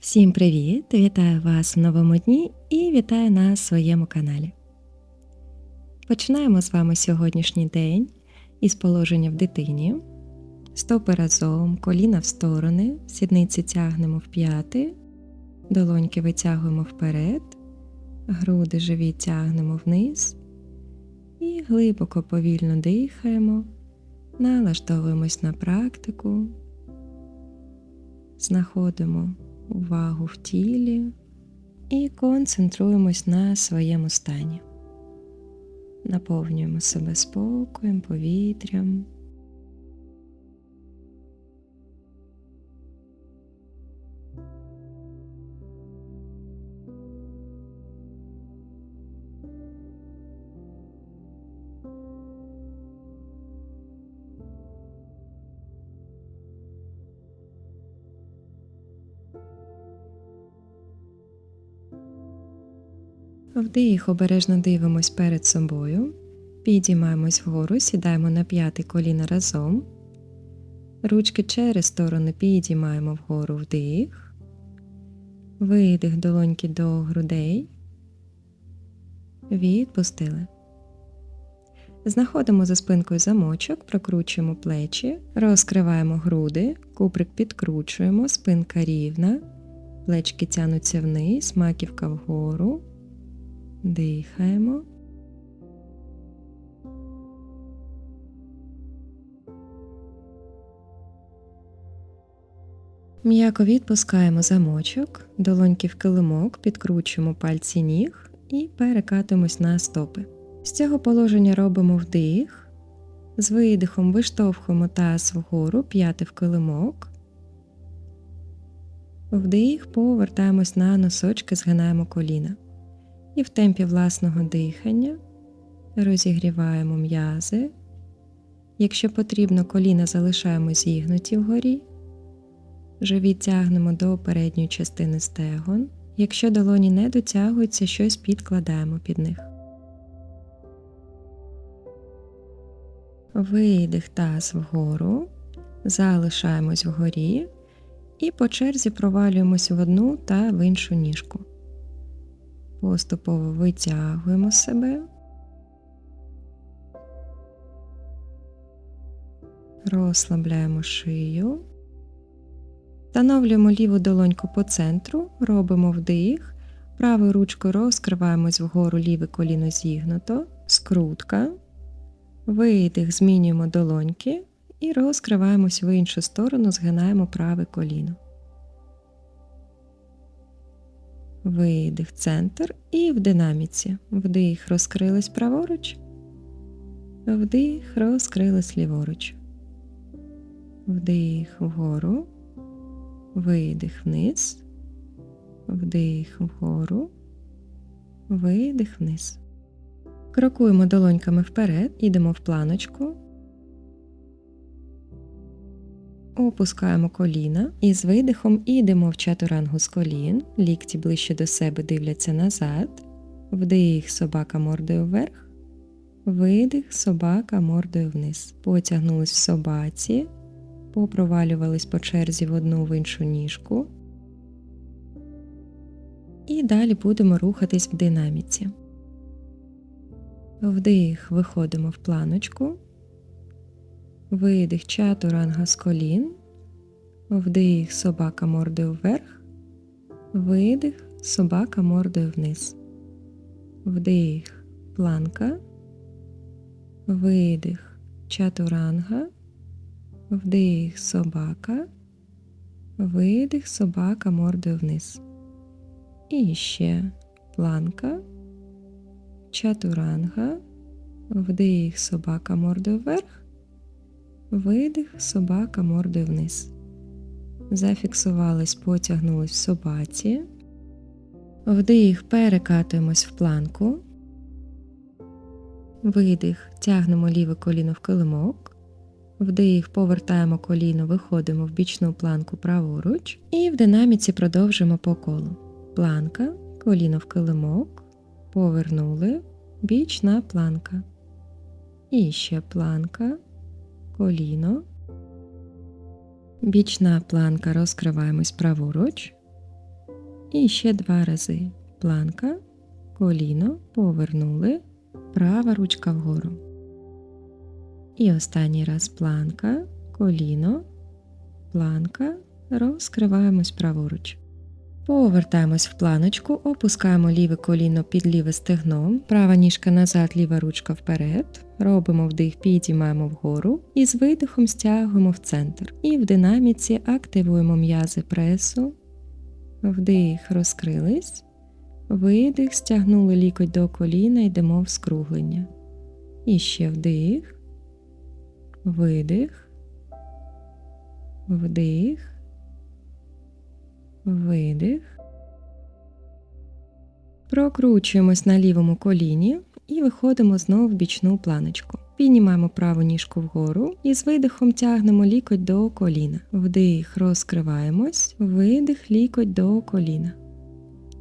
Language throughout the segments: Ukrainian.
Всім привіт! Вітаю вас в новому дні і вітаю на своєму каналі. Починаємо з вами сьогоднішній день із положення в дитині. Стопи разом, коліна в сторони, сідниці тягнемо в п'яти, долоньки витягуємо вперед, груди живі тягнемо вниз і глибоко повільно дихаємо, налаштовуємось на практику, знаходимо увагу в тілі і концентруємось на своєму стані. Наповнюємо себе спокоєм, повітрям. Вдих, обережно дивимось перед собою. Підіймаємось вгору, сідаємо на п'яте коліно разом. Ручки через сторони підіймаємо вгору вдих. Видих долоньки до грудей. Відпустили. Знаходимо за спинкою замочок, прокручуємо плечі, розкриваємо груди, куприк підкручуємо, спинка рівна, плечки тянуться вниз, маківка вгору. Дихаємо. М'яко відпускаємо замочок, долоньки в килимок, підкручуємо пальці ніг і перекатуємось на стопи. З цього положення робимо вдих, з видихом виштовхуємо таз вгору, п'яти в килимок. Вдих, повертаємось на носочки, згинаємо коліна. І в темпі власного дихання розігріваємо м'язи. Якщо потрібно, коліна залишаємо зігнуті вгорі, живіт тягнемо до передньої частини стегон. Якщо долоні не дотягуються, щось підкладаємо під них. Видих таз вгору, залишаємось вгорі і по черзі провалюємось в одну та в іншу ніжку. Поступово витягуємо себе, розслабляємо шию, встановлюємо ліву долоньку по центру, робимо вдих, правою ручкою розкриваємось вгору ліве коліно зігнуто, скрутка, видих, змінюємо долоньки. І розкриваємось в іншу сторону, згинаємо праве коліно. Видих, центр і в динаміці. Вдих, розкрились праворуч, вдих, розкрились ліворуч. Вдих вгору, видих вниз, вдих вгору, видих вниз. Крокуємо долоньками вперед, ідемо в планочку. Опускаємо коліна і з видихом ідемо в чатурангу з колін, лікті ближче до себе дивляться назад, вдих собака мордою вверх, видих собака мордою вниз. Потягнулись в собаці, попровалювались по черзі в одну в іншу ніжку. І далі будемо рухатись в динаміці. Вдих, виходимо в планочку. Видих чатуранга з колін, вдих собака мордою вверх, видих собака мордою вниз, вдих планка, видих чатуранга, вдих собака, видих собака мордою вниз. І ще планка, чатуранга, вдих собака мордою вверх. Видих, собака мордою вниз. Зафіксувались, потягнулись в собаці. Вдих, перекатуємось в планку. Видих, тягнемо ліве коліно в килимок. Вдих, повертаємо коліно, виходимо в бічну планку праворуч. І в динаміці продовжимо по колу. Планка, коліно в килимок. Повернули, бічна планка. І ще планка коліно, бічна планка розкриваємось праворуч, І ще два рази. Планка, коліно, повернули, права ручка вгору. І останній раз планка, коліно, планка, розкриваємось праворуч. Повертаємось в планочку, опускаємо ліве коліно під ліве стегно, права ніжка назад, ліва ручка вперед. Робимо вдих, підіймаємо вгору і з видихом стягуємо в центр. І в динаміці активуємо м'язи пресу. Вдих, розкрились. Видих, стягнули лікоть до коліна, йдемо в скруглення. І ще вдих, видих, вдих, видих. Прокручуємось на лівому коліні і виходимо знову в бічну планочку. Піднімаємо праву ніжку вгору і з видихом тягнемо лікоть до коліна. Вдих, розкриваємось, видих, лікоть до коліна.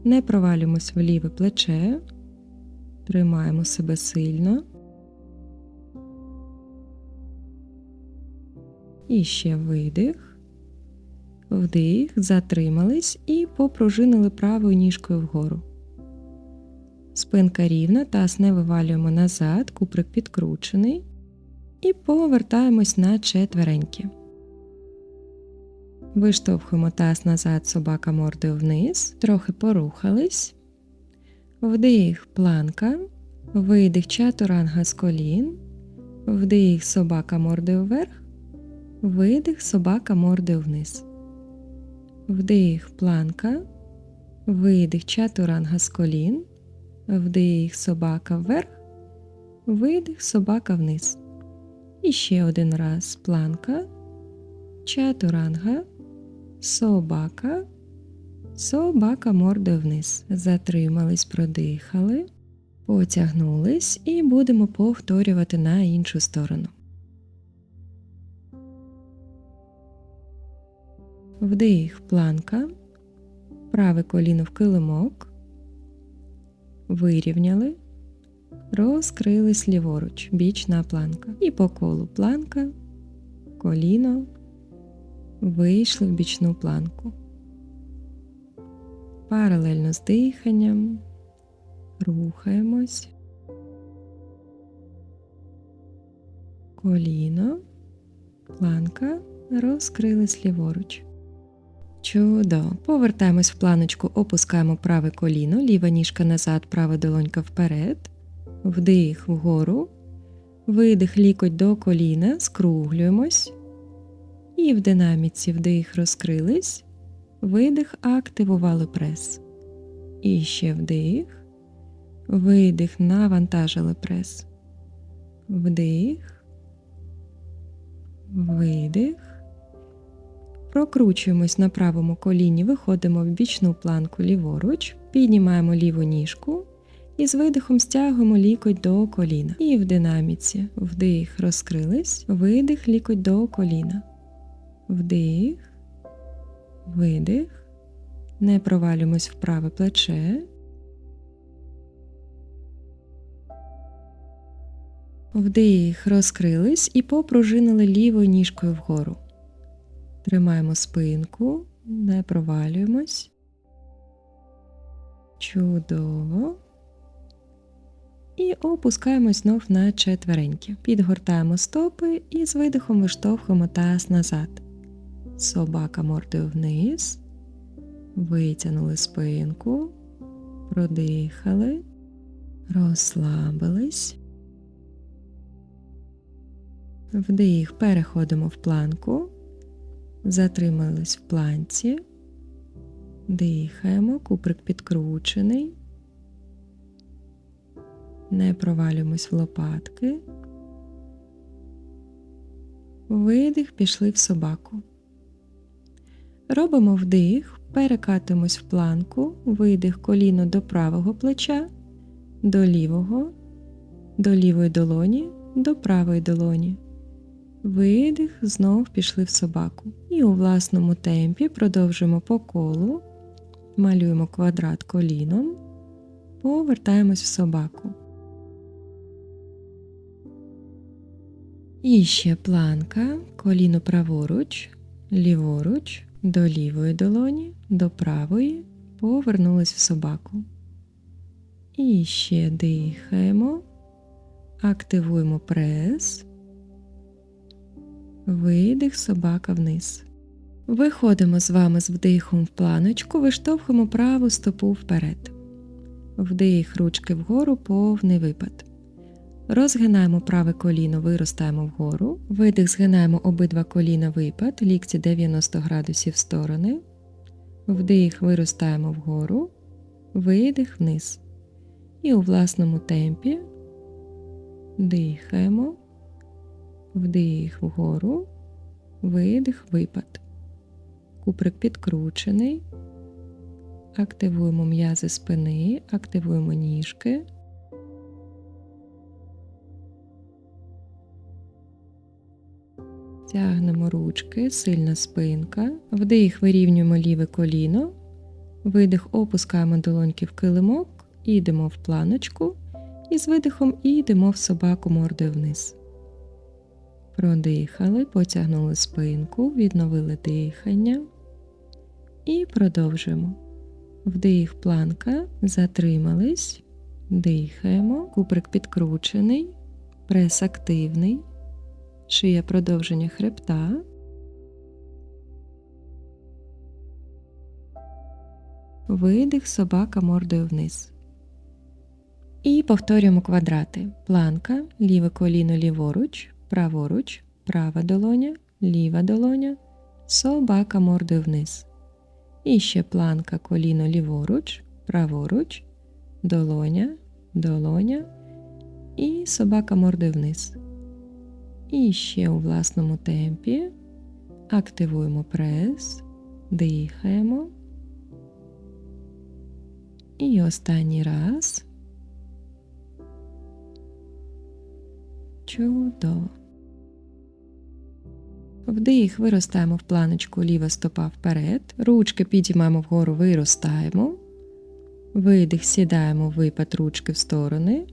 Не провалюємось в ліве плече, тримаємо себе сильно. І ще видих, вдих, затримались і попружинили правою ніжкою вгору. Спинка рівна, таз не вивалюємо назад, куприк підкручений. І повертаємось на четвереньки. Виштовхуємо таз назад, собака мордою вниз, трохи порухались. Вдих, планка, видих чатуранга з колін, вдих, собака мордою вверх, видих, собака мордою вниз. Вдих, планка, видих чатуранга з колін, вдих, собака вверх, видих, собака вниз. І ще один раз планка, чатуранга, собака, собака мордою вниз. Затримались, продихали, потягнулись і будемо повторювати на іншу сторону. Вдих, планка, праве коліно в килимок, вирівняли, розкрились ліворуч, бічна планка. І по колу планка, коліно, вийшли в бічну планку. Паралельно з диханням, рухаємось, коліно, планка, розкрились ліворуч. Чудово. Повертаємось в планочку, опускаємо праве коліно, ліва ніжка назад, права долонька вперед, вдих вгору, видих лікоть до коліна, скруглюємось. І в динаміці вдих розкрились, видих, активували прес. І ще вдих, видих, навантажили прес. Вдих, видих. Прокручуємось на правому коліні, виходимо в бічну планку ліворуч, піднімаємо ліву ніжку і з видихом стягуємо лікоть до коліна. І в динаміці вдих, розкрились, видих, лікоть до коліна. Вдих, видих, не провалюємось в праве плече. Вдих, розкрились і попружинили лівою ніжкою вгору. Тримаємо спинку, не провалюємось. Чудово. І опускаємось знов на четвереньки. Підгортаємо стопи і з видихом виштовхуємо таз назад. Собака мордою вниз. Витягнули спинку, продихали, розслабились. Вдих, переходимо в планку. Затримались в планці, дихаємо, куприк підкручений, не провалюємось в лопатки. Видих, пішли в собаку. Робимо вдих, перекатимось в планку, видих коліно до правого плеча, до лівого, до лівої долоні, до правої долоні. Видих, знов пішли в собаку. І у власному темпі продовжуємо по колу, малюємо квадрат коліном, повертаємось в собаку. І ще планка, коліно праворуч, ліворуч, до лівої долоні, до правої, повернулись в собаку. І ще дихаємо, активуємо прес, видих, собака вниз. Виходимо з вами з вдихом в планочку, виштовхуємо праву стопу вперед. Вдих ручки вгору, повний випад. Розгинаємо праве коліно, виростаємо вгору. Видих, згинаємо обидва коліна випад, лікті 90 градусів в сторони. Вдих, виростаємо вгору, видих вниз. І у власному темпі дихаємо, вдих вгору, видих, випад. Куприк підкручений. Активуємо м'язи спини, активуємо ніжки. Тягнемо ручки, сильна спинка. Вдих вирівнюємо ліве коліно. Видих опускаємо долоньки в килимок, йдемо в планочку. І з видихом йдемо в собаку мордою вниз. Продихали, потягнули спинку, відновили дихання. І продовжуємо. Вдих планка, затримались, дихаємо, куприк підкручений, прес активний, шия продовження хребта. Видих, собака мордою вниз. І повторюємо квадрати. Планка, ліве коліно ліворуч, праворуч, права долоня, ліва долоня, собака мордою вниз. І ще планка коліно ліворуч, праворуч, долоня, долоня і собака мордою вниз. І ще у власному темпі активуємо прес, дихаємо. І останній раз. Чудово. Вдих, виростаємо в планочку ліва стопа вперед. Ручки підіймаємо вгору, виростаємо. Видих, сідаємо випад ручки в сторони.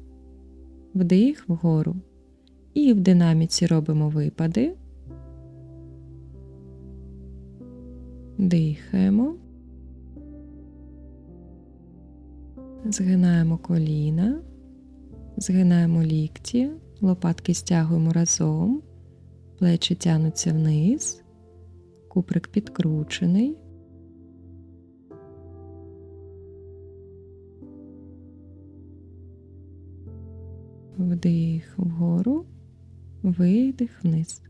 Вдих вгору. І в динаміці робимо випади. Дихаємо. Згинаємо коліна, згинаємо лікті, лопатки стягуємо разом, плечі тянуться вниз, куприк підкручений. Вдих вгору, видих вниз.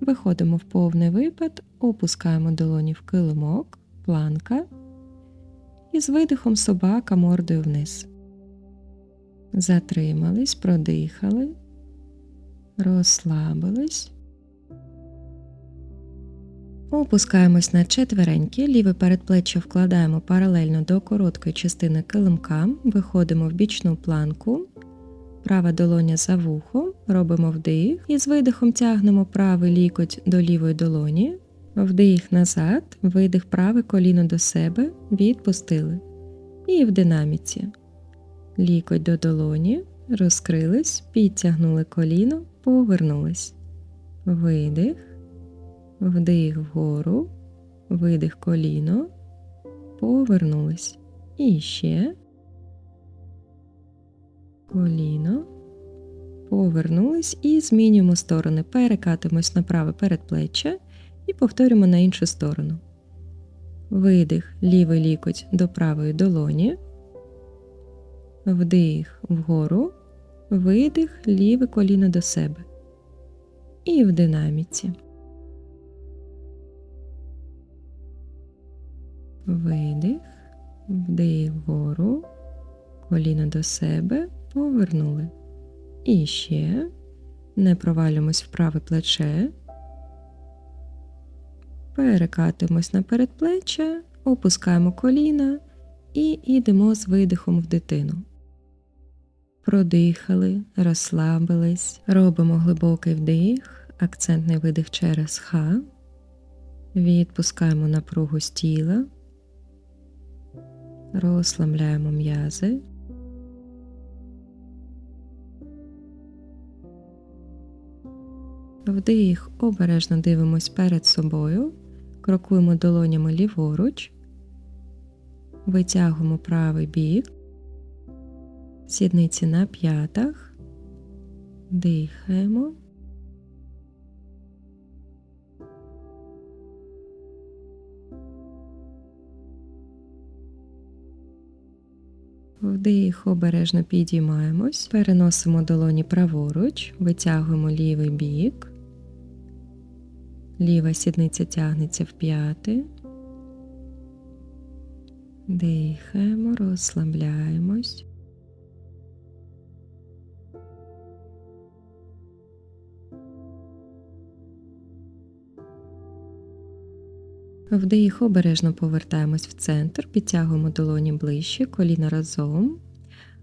Виходимо в повний випад, опускаємо долоні в килимок, планка і з видихом собака мордою вниз. Затримались, продихали, розслабились. Опускаємось на четвереньки, ліве передплеччя вкладаємо паралельно до короткої частини килимка, виходимо в бічну планку, права долоня за вухом, робимо вдих і з видихом тягнемо правий лікоть до лівої долоні, вдих назад, видих праве коліно до себе, відпустили. І в динаміці. Лікоть до долоні, розкрились, підтягнули коліно, повернулись. Видих, вдих вгору, видих коліно, повернулись. І ще. Коліно, повернулись і змінюємо сторони. Перекатимось на праве передплеччя і повторюємо на іншу сторону. Видих, лівий лікоть до правої долоні, вдих вгору, видих, ліве коліно до себе. І в динаміці. Видих, вдих вгору, коліно до себе, повернули. І ще не провалюємось в праве плече, перекатуємось на передплеччя, опускаємо коліна і йдемо з видихом в дитину. Продихали, розслабились, робимо глибокий вдих, акцентний видих через ха, відпускаємо напругу з тіла, розслабляємо м'язи. Вдих, обережно дивимось перед собою, крокуємо долонями ліворуч, Витягуємо правий бік, сідниці на п'ятах, дихаємо. Вдих, обережно підіймаємось, переносимо долоні праворуч, витягуємо лівий бік, ліва сідниця тягнеться в п'яти. Дихаємо, розслабляємось. Вдих, обережно повертаємось в центр, підтягуємо долоні ближче, коліна разом,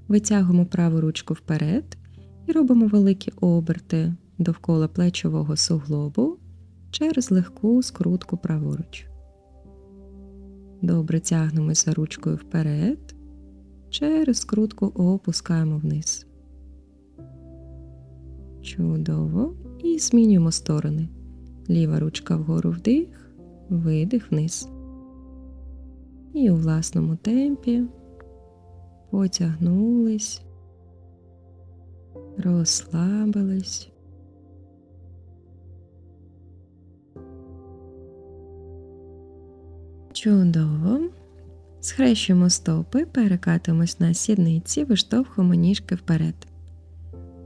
витягуємо праву ручку вперед і робимо великі оберти довкола плечового суглобу через легку скрутку праворуч. Добре тягнемось за ручкою вперед, через скрутку опускаємо вниз. Чудово. І змінюємо сторони. Ліва ручка вгору вдих, видих вниз. І у власному темпі потягнулись, розслабились. Чудово. Схрещуємо стопи, перекатимось на сідниці, виштовхуємо ніжки вперед.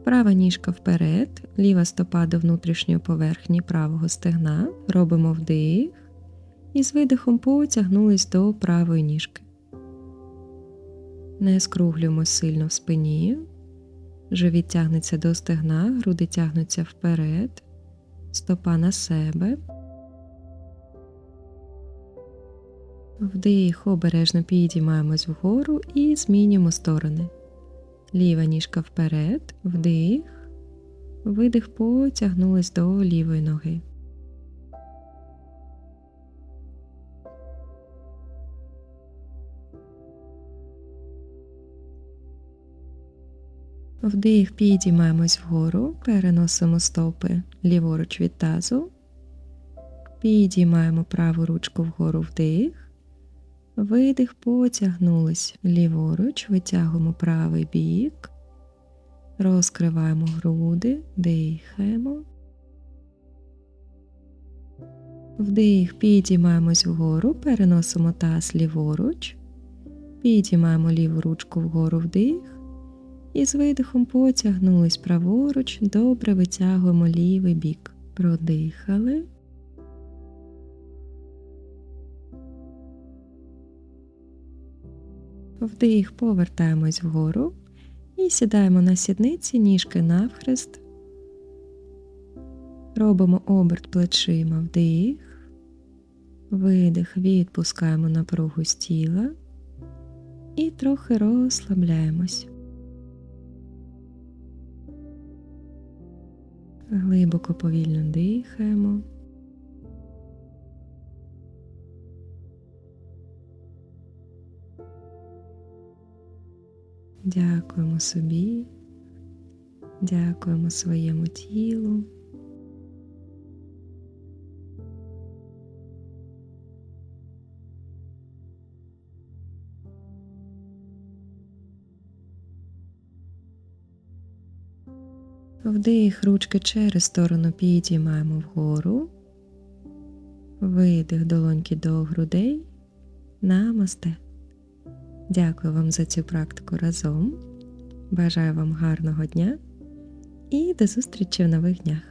Права ніжка вперед, ліва стопа до внутрішньої поверхні правого стегна. Робимо вдих і з видихом потягнулись до правої ніжки. Не скруглюємо сильно в спині. Живіт тягнеться до стегна, груди тягнуться вперед, стопа на себе. Вдих, обережно підіймаємось вгору і змінюємо сторони. Ліва ніжка вперед, вдих, видих, потягнулись до лівої ноги. Вдих, підіймаємось вгору, переносимо стопи ліворуч від тазу, підіймаємо праву ручку вгору вдих, видих, потягнулись ліворуч, витягуємо правий бік, розкриваємо груди, дихаємо. Вдих, підіймаємось вгору, переносимо таз ліворуч, підіймаємо ліву ручку вгору вдих. І з видихом потягнулись праворуч, добре витягуємо лівий бік. Продихали. Вдих, повертаємось вгору і сідаємо на сідниці, ніжки навхрест. Робимо оберт плечима вдих, видих, відпускаємо напругу з тіла і трохи розслабляємось. Глибоко повільно дихаємо. Дякуємо собі, дякуємо своєму тілу. Вдих, ручки через сторону підіймаємо вгору, видих долоньки до грудей, намасте. Дякую вам за цю практику разом. Бажаю вам гарного дня і до зустрічі в нових днях!